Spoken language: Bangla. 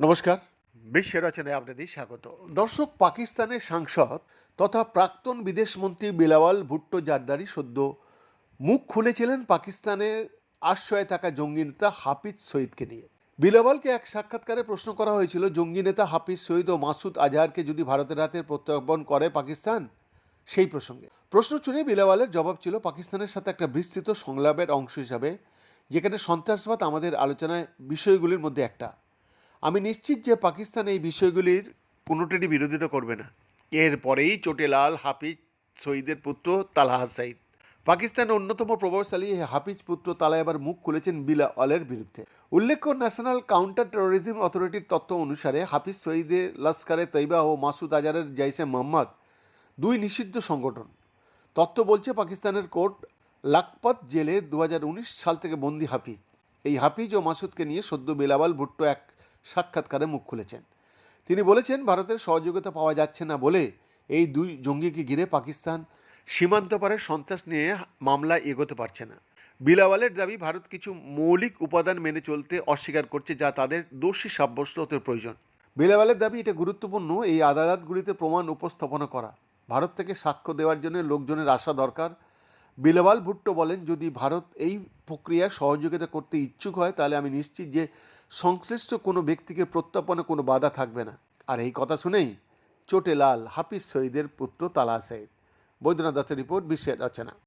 নমস্কার। বিশ্বের রচনায় আপনাদের স্বাগত। দর্শক, পাকিস্তানের সাংসদ তথা প্রাক্তন বিদেশমন্ত্রী বিলাওয়াল ভুট্টো জারদারি সদ্য মুখ খুলেছিলেন পাকিস্তানের আশ্রয়ে থাকা জঙ্গি নেতা হাফিজ সঈদকে নিয়ে। বিলাওয়ালকে এক সাক্ষাৎকারে প্রশ্ন করা হয়েছিল, জঙ্গি নেতা হাফিজ সঈদ ও মাসুদ আজহারকে যদি ভারতের হাতে প্রত্যার্পণ করে পাকিস্তান সেই প্রসঙ্গে। প্রশ্ন শুনে বিলাওয়ালের জবাব ছিল পাকিস্তানের সাথে একটা বিস্তৃত সংলাপের অংশ হিসাবে, যেখানে সন্ত্রাসবাদ আমাদের আলোচনায় বিষয়গুলির মধ্যে একটা। আমি নিশ্চিত যে পাকিস্তান এই বিষয়গুলির কোনোটিরই বিরোধিতা করবে না। এরপরেই চোটেলাল হাফিজ শহীদের পুত্র তালাহা সাইদ পাকিস্তানের অন্যতম প্রভাবশালী হাফিজ পুত্র তালা এবার মুখ খুলেছেন বিলাওয়ালের বিরুদ্ধে। উল্লেখ্য, ন্যাশনাল কাউন্টার টেরোরিজম অথরিটির তথ্য অনুসারে হাফিজ শহীদের লস্করে তৈবা ও মাসুদ আজারের জাইসে মোহাম্মদ দুই নিষিদ্ধ সংগঠন। তত্ত্ব বলছে পাকিস্তানের কোর্ট লাখপত জেলে দুহাজার উনিশ সাল থেকে বন্দি হাফিজ। এই হাফিজ ও মাসুদকে নিয়ে সদ্য বেলাওয়াল ভুট্টো এক সাক্ষাৎকারে মুখ খুলেছেন। তিনি বলেছেন, ভারতের সহযোগিতা পাওয়া যাচ্ছে না বলে এই দুই জঙ্গিকে ঘিরে পাকিস্তান সীমান্ত পারে সন্ত্রাস নিয়ে মামলা এগোতে পারছে না। বিলাওয়ালের দাবি, ভারত কিছু মৌলিক উপাদান মেনে চলতে অস্বীকার করছে যা তাদের দোষী সাব্যস্ত প্রয়োজন। বিলাওয়ালের দাবি, এটা গুরুত্বপূর্ণ এই আদালতগুলিতে প্রমাণ উপস্থাপনা করা। ভারত থেকে সাক্ষ্য দেওয়ার জন্য লোকজনের আসা দরকার। বিলওয়াল ভুট্টো বলেন, যদি ভারত এই প্রক্রিয়ায় সহযোগিতা করতে ইচ্ছুক হয়, তাহলে আমি নিশ্চিত যে সংশ্লিষ্ট কোনো ব্যক্তিকে প্রত্যাপনে কোনো বাধা থাকবে না। আর এই কথা শুনেই চোটে লাল হাফিজ শহীদের পুত্র তালা সঈদ। বৈদ্যনাথ দাসের রিপোর্ট বিশ্বের রচনা।